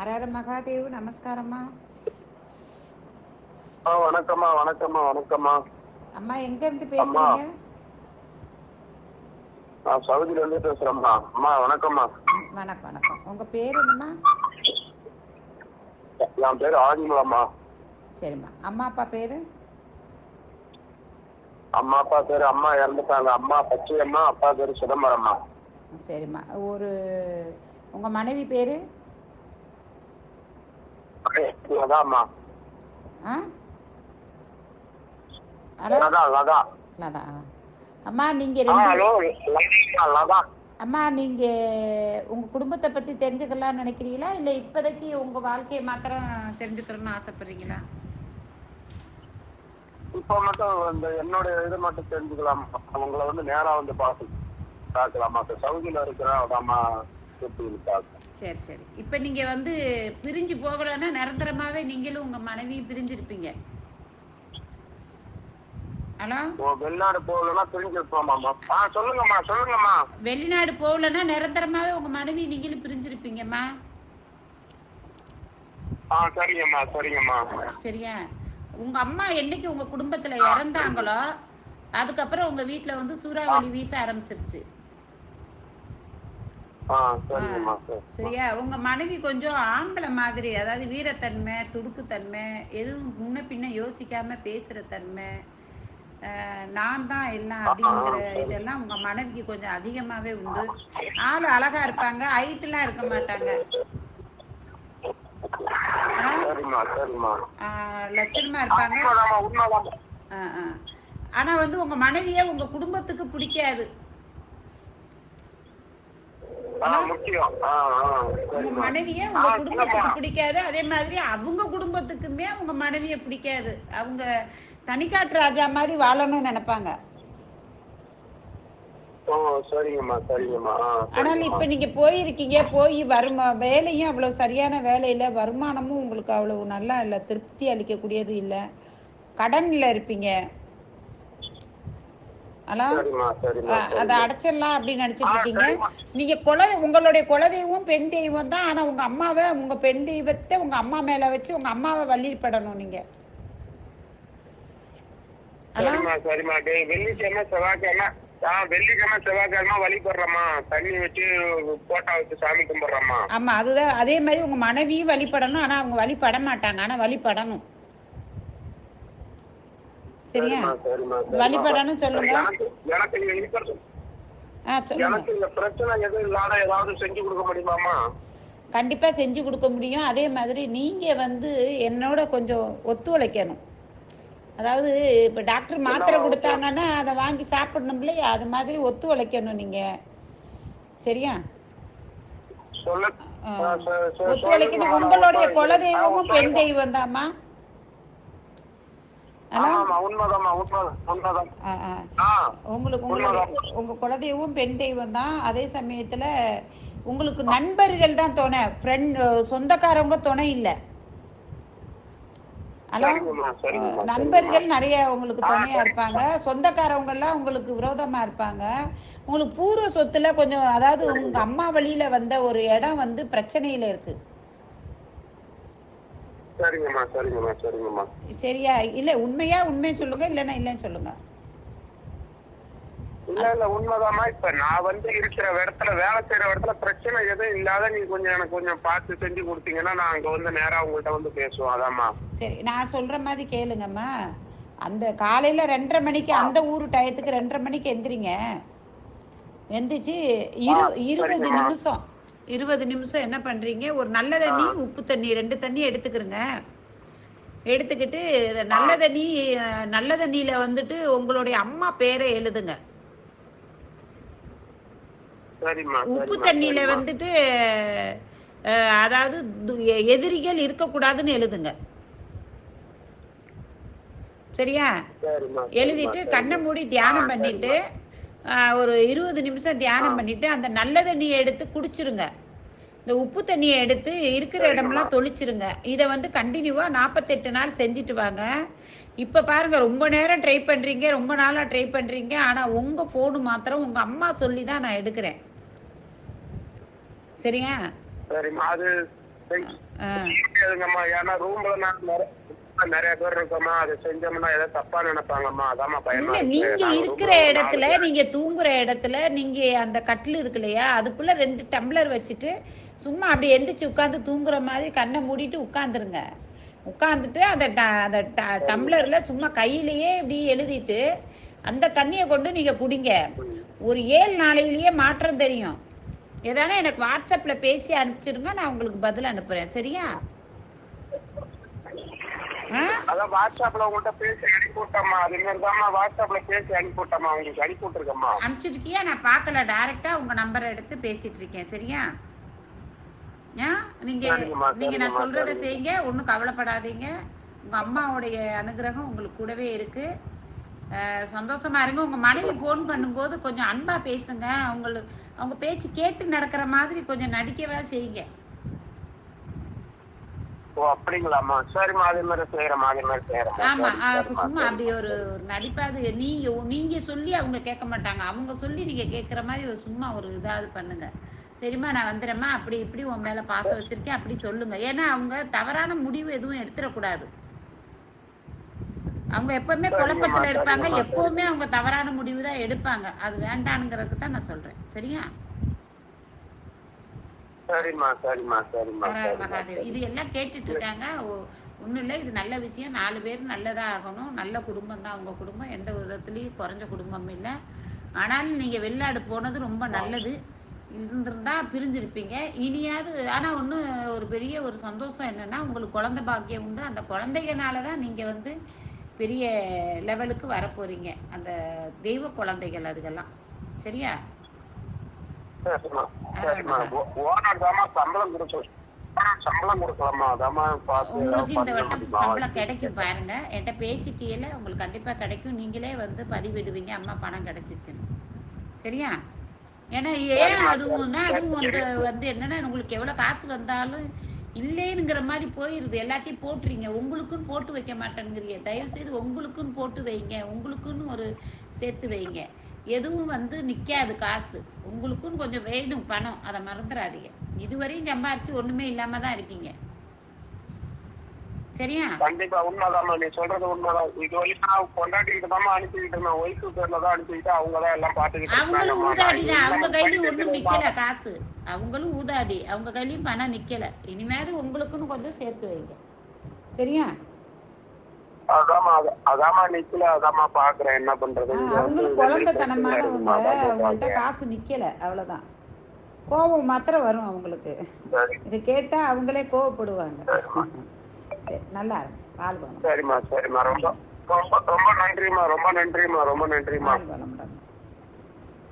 அரர மகாதேவ் நமஸ்காரம்மா. ஆ வணக்கம்மா வணக்கம்மா வணக்கம்மா. அம்மா எங்க இருந்து பேசுறீங்க நான் சவுதியில இருந்து பேசுறேம்மா. அம்மா வணக்கம்மா. வணக்கம் வணக்கம். உங்க பேர் என்னம்மா? என் பேர் ஆதிமலம்மா. சரிம்மா. அம்மா அப்பா பேரு? அம்மா அப்பா பேரு அம்மா இறந்துட்டாங்க. அம்மா பச்சையம்மா அப்பா பேரு சிதம்பரம்மா. சரிம்மா. ஒரு உங்க மனைவி பேரு? லதா லதா லதா அம்மா நீங்க லதா. அம்மா உங்க குடும்பத்தை பத்தி தெரிஞ்சுக்கலாம்னு நினைக்கிறீங்களா? இல்ல இப்போதைக்கு உங்க வாழ்க்கையை மாத்திரம் தெரிஞ்சுக்கணும்னு ஆசைப்படுறீங்களா? இப்போ மட்டும் இந்த என்னோட இது மட்டும் தெரிஞ்சுக்கலாம்? உங்களை வந்து நேரா வந்து பார்த்து பார்க்கலாமா? சவுதியில இருக்கிறேன் அதாம்மா சரி சரி. இப்போ நீங்க வந்து பிரிஞ்சு போகலைன்னா நிரந்தரமாவே நீங்களும் உங்க மனைவியும் பிரிஞ்சிருப்பீங்க. ஹலோ? வெளிநாடு போகலன்னா தெரிஞ்சிருப்போமாம்மா ஆ சொல்லுங்கம்மா சொல்லுங்கம்மா. வெளிநாடு போகலைன்னா நிரந்தரமாவே உங்க மனைவி நீங்களும் பிரிஞ்சிருப்பீங்கம்மா. ஆ சரிங்கம்மா சரிங்கம்மா. சரியா? உங்க அம்மா என்னைக்கு உங்க குடும்பத்துல இறந்தாங்களோ அதுக்கப்புறம் உங்க வீட்ல வந்து சூறாவளி வீச ஆரம்பிச்சிருச்சு. சரியா? உங்க மனைவி கொஞ்சம் ஆம்பளை மாதிரி அதாவது வீரத்தன்மை துடுக்குத்தன்மை எதுவும் முன்ன பின்ன யோசிக்காம பேசுற தன்மை நான் தான் எல்லாம் அப்படிங்கிற இதெல்லாம் உங்க மனைவிக்கு கொஞ்சம் அதிகமாவே உண்டு. ஆள் அழகா இருப்பாங்க ஹைட்லாம் இருக்க மாட்டாங்க. லட்சணமா இருப்பாங்க. ஆனா வந்து உங்க மனைவிய உங்க குடும்பத்துக்கு பிடிக்காது. உங்க மனைவிய உங்க குடும்பத்துக்கு பிடிக்காது. அதே மாதிரி அவங்க குடும்பத்துக்குமே உங்க மனைவிய பிடிக்காது. அவங்க தனிக்காட்டு ராஜா மாதிரி வாழணும்னு நினைப்பாங்க. ஆனால். இப்ப நீங்க போயிருக்கீங்க போய் வருமா வேலையும் அவ்வளவு சரியான வேலை இல்ல வருமானமும் உங்களுக்கு அவ்வளவு நல்லா இல்ல திருப்தி அளிக்கக்கூடியது இல்ல. கடன்ல இருப்பீங்க. ஹலோ? அதை. அடைச்சிடலாம் அப்படின்னு நினைச்சிட்டு இருக்கீங்க. சரிம்மா. நீங்க குல உங்களுடைய குலதெய்வம் பெண் தெய்வம் தான். ஆனா உங்க அம்மாவை உங்க பெண் தெய்வத்தை உங்க அம்மா மேல வச்சு உங்க அம்மாவை வழிபடணும் நீங்க. சரிம்மா சரிம்மா. டேய் வெள்ளிக்கிழமை செவ்வாய்க்கிழமை ஆ வெள்ளிக்கிழமை செவ்வாய்க்கிழமை வழிபடுறம்மா. தண்ணி வச்சு போட்டா வச்சு சாமி கும்பிடுறம்மா. ஆமா அதுதான். அதே மாதிரி உங்க மனைவியும் வழிபடணும். ஆனா அவங்க வழிபட மாட்டாங்க. ஆனா வழிபடணும். சரியா. வழிபடணும் சொல்லுங்க. எனக்கு எனக்கு இங்க இருக்கிறது. ஆ சொல்லுங்க. எனக்கு இந்த பிரச்சனை எதுவும் இல்லாத ஏதாவது செஞ்சு கொடுக்க முடியுமாமா கண்டிப்பா செஞ்சு கொடுக்க முடியும். அதே மாதிரி நீங்க வந்து என்னோட கொஞ்சம் ஒத்துழைக்கணும் அதாவது இப்ப டாக்டர் மாத்திரை கொடுத்தாங்கன்னா அதை வாங்கி சாப்பிடணும் இல்லையா? அது மாதிரி ஒத்துழைக்கணும் நீங்க. சரியா? ஒத்துழைக்கணும். உங்களுடைய ஆ, குலதெய்வமும் பெண். தெய்வம் தாம்மா உங்களுக்கு உங்க குலதெய்வம் பெண் தெய்வம் தான். அதே சமயத்துல உங்களுக்கு நண்பர்கள் தான் துணை. ஃப்ரெண்ட் சொந்தக்காரவங்க துணை இல்ல. ஹலோ நண்பர்கள் நிறைய உங்களுக்கு துணையா இருப்பாங்க. சொந்தக்காரவங்க எல்லாம் உங்களுக்கு விரோதமா இருப்பாங்க. உங்களுக்கு பூர்வ சொத்துல கொஞ்சம் அதாவது உங்க அம்மா வழியில வந்த ஒரு இடம் வந்து பிரச்சனையில இருக்கு. சரிங்கம்மா சரிங்கம்மா சரிங்கம்மா. சரியா? இல்ல உண்மையா உண்மையை சொல்லுங்க இல்லைன்னா இல்லைன்னு சொல்லுங்க. இல்ல இல்ல உண்மைதாம்மா. இப்ப நான் வந்து இருக்கிற இடத்துல வேலை செய்யற இடத்துல பிரச்சனை எதுவும் இல்லாத நீ கொஞ்சம் எனக்கு கொஞ்சம் பார்த்து செஞ்சு கொடுத்தீங்கன்னா நான் அங்க வந்து நேரா உங்கள்ட்ட வந்து பேசுவோம். அதாம்மா. சரி நான் சொல்ற மாதிரி கேளுங்கம்மா. அந்த காலையில ரெண்டரை மணிக்கு அந்த ஊர் டயத்துக்கு ரெண்டரை மணிக்கு எந்திரிங்க. எந்திரிச்சு இரு இருபது. நிமிஷம். இருபது நிமிஷம் என்ன பண்றீங்க? ஒரு நல்ல தண்ணி உப்பு தண்ணி ரெண்டு தண்ணி எடுத்துக்கிறங்க எடுத்துக்கிட்டு நல்ல தண்ணி நல்ல தண்ணியில வந்துட்டு உங்களுடைய அம்மா பேரை எழுதுங்க. உப்பு தண்ணியில. வந்துட்டு அதாவது எதிரிகள் இருக்கக்கூடாதுன்னு எழுதுங்க. சரியா? எழுதிட்டு கண்ணை. மூடி தியானம் பண்ணிட்டு ஒரு இருபது நிமிஷம் தியானம் பண்ணிட்டு அந்த நல்ல தண்ணியை எடுத்து குடிச்சிருங்க. இந்த உப்பு தண்ணியை எடுத்து இருக்கிற. இடமெல்லாம் தொளிச்சிருங்க. இதை வந்து கண்டினியூவா நாற்பத்தெட்டு நாள் செஞ்சுட்டு வாங்க. இப்ப பாருங்க ரொம்ப நேரம் ட்ரை பண்றீங்க ரொம்ப நாளா ட்ரை பண்றீங்க. ஆனா உங்க போனு மாத்திரம் உங்க அம்மா சொல்லி தான் நான் எடுக்கிறேன். சரியா? சரிம்மா அது ஆ. ஏன்னா ரூம்ல நான் நிறைய பேர் இருக்கோமா அதை செஞ்சோம்னா ஏதோ தப்பா நினைப்பாங்கம்மா. அதாம்மா பயமா. நீங்க இருக்கிற இடத்துல நீங்க தூங்குற இடத்துல நீங்க அந்த கட்டில் இருக்கு இல்லையா அதுக்குள்ள ரெண்டு டம்ளர் வச்சுட்டு சும்மா அப்படி எந்திரிச்சு உட்காந்து தூங்குற மாதிரி கண்ணை மூடிட்டு உட்காந்துருங்க உட்காந்துட்டு அந்த அந்த டம்ளர்ல சும்மா கையிலேயே இப்படி எழுதிட்டு அந்த தண்ணியை கொண்டு நீங்க குடிங்க. ஒரு ஏழு நாளையிலேயே மாற்றம் தெரியும். ஏதானே எனக்கு வாட்ஸ்அப்ல பேசி அனுப்பிச்சிருங்க நான் உங்களுக்கு பதில் அனுப்புறேன். சரியா? அதான் வாட்ஸ்அப்ல உங்கள்கிட்ட பேசி அனுப்பி விட்டம்மா. அது மாதிரிதாம்மா வாட்ஸ்அப்ல பேசி அனுப்பி விட்டம்மா. உங்களுக்கு அனுப்பி விட்டுருக்கம்மா. அனுப்பிச்சிருக்கியா? நான் பார்க்கல. டைரக்டா உங்க நம்பரை எடுத்து பேசிட்டு இருக்கேன். சரியா? நீங்க நீங்க நான் சொல்றத. செய்யுங்க. ஒன்றும் கவலைப்படாதீங்க. உங்க அம்மாவுடைய அனுகிரகம் உங்களுக்கு கூடவே இருக்கு. சந்தோஷமா இருங்க. உங்க மனைவி ஃபோன் பண்ணும்போது கொஞ்சம் அன்பா பேசுங்க. அவங்களுக்கு அவங்க பேச்சு கேட்டு நடக்கிற மாதிரி கொஞ்சம் நடிக்கவே செய்யுங்க. ஓ அப்படிங்களாம்மா. சரிம்மா அதே மாதிரி செய்யறேம்மா அதே மாதிரி செய்யறேம்மா ஆமா சும்மா. அப்படி ஒரு ஒரு நடிப்பாது நீங்க நீங்க சொல்லி அவங்க கேட்க மாட்டாங்க. அவங்க சொல்லி நீங்க கேட்குற மாதிரி ஒரு சும்மா ஒரு இதாவது பண்ணுங்க. சரிம்மா நான் வந்துடுறேம்மா அப்படி இப்படி உன் மேல பாசம் வச்சிருக்கேன். அப்படி சொல்லுங்க. ஏன்னா அவங்க தவறான முடிவு எதுவும் எடுத்துடக்கூடாது. அவங்க எப்பவுமே குழப்பத்துல இருப்பாங்க. எப்பவுமே அவங்க தவறான முடிவு தான் எடுப்பாங்க. அது வேண்டானுங்கிறதுக்கு தான் நான் சொல்றேன். சரியா சரிம்மா சரிம்மா சரிம்மா ஹர சரிம்மா மகாதேவ் இது எல்லாம் கேட்டுட்டு இருக்காங்க. ஒன்றும் இல்லை. இது நல்ல விஷயம். நாலு பேர் நல்லதா ஆகணும். நல்ல குடும்பம் தான் உங்க குடும்பம். எந்த விதத்துலயும் குறைஞ்ச குடும்பம் இல்லை. ஆனாலும் நீங்க வெளிநாடு போனது ரொம்ப நல்லது. இருந்திருந்தா பிரிஞ்சிருப்பீங்க. இனியாவது ஆனா ஒண்ணு ஒரு பெரிய ஒரு சந்தோஷம் என்னன்னா உங்களுக்கு குழந்தை பாக்கியம் உண்டு. அந்த குழந்தைகனால தான் நீங்க வந்து பெரிய லெவலுக்கு வரப்போறீங்க. அந்த தெய்வ குழந்தைகள் அதுக்கெல்லாம் சரியா? சரிம்மா சரிம்மா ஓ- ஓனர் தாம்மா சம்பளம் கொடுக்கணும் ஓனர் சம்பளம் கொடுக்கலாமா? அதாம்மா பார்த்து உங்களுக்கு இந்த வட்டம்? சம்பளம் கிடைக்கும் பாருங்க. என்கிட்ட பேசிட்டீல உங்களுக்கு கண்டிப்பா கிடைக்கும். நீங்களே வந்து பதிவிடுவீங்க. அம்மா பணம் கிடைச்சிச்சுன்னு. சரியா? ஏன்னா ஏன் அதுவும்னா அதுவும் வந்து வந்து என்னன்னா உங்களுக்கு எவ்வளவு காசு வந்தாலும் இல்லைங்கிற மாதிரி போயிருது. எல்லாத்தையும் போட்டுறீங்க உங்களுக்குன்னு போட்டு வைக்க மாட்டேங்கிறீங்க தயவு செய்து உங்களுக்குன்னு போட்டு வைங்க. உங்களுக்குன்னு ஒரு சேர்த்து வைங்க. எதுவும் வந்து நிக்காது காசு. உங்களுக்குன்னு கொஞ்சம் வேணும் பணம். அதை மறந்துடாதீங்க இதுவரையும் சம்பாரிச்சு ஒண்ணுமே இல்லாம தான் இருக்கீங்க. சரியா? கண்டிப்பா உண்மைதாம்மா. நீ சொல்றது உண்மைதான். இது வரைக்கும் நான் கொண்டாட்டிக்கிட்டு தான் அனுப்பிக்கிட்டு இருந்தேன். ஒய்ஃபு பேர்ல தான் அனுப்பிக்கிட்டு அவங்க தான் எல்லாம் பாத்துக்கிட்டு அவங்களும். ஊதாடி தான். அவங்க போயிட்டு ஒண்ணும். நிக்கல காசு. அவங்களும் ஊதாடி. அவங்க கையிலயும் பணம் நிக்கல. இனிமேது உங்களுக்குன்னு கொஞ்சம் சேர்த்து வைங்க. சரியா? அதாம்மா அது- அதாம்மா நிக்கல அதாம்மா பாக்குறேன் என்ன பண்றது? வெளிய குழந்தைத்தனமானவங்க அவங்கள்ட்ட. காசு நிக்கல அவ்வளவுதான். கோபம் மாத்திரம் வரும் அவங்களுக்கு. இது கேட்டா அவங்களே கோவப்படுவாங்க. சரி நல்லா குணம் சரிம்மா சரிம்மா. ரொம்ப ரொம்ப ரொம்ப நன்றிம்மா ரொம்ப நன்றிம்மா ரொம்ப நன்றிம்மா.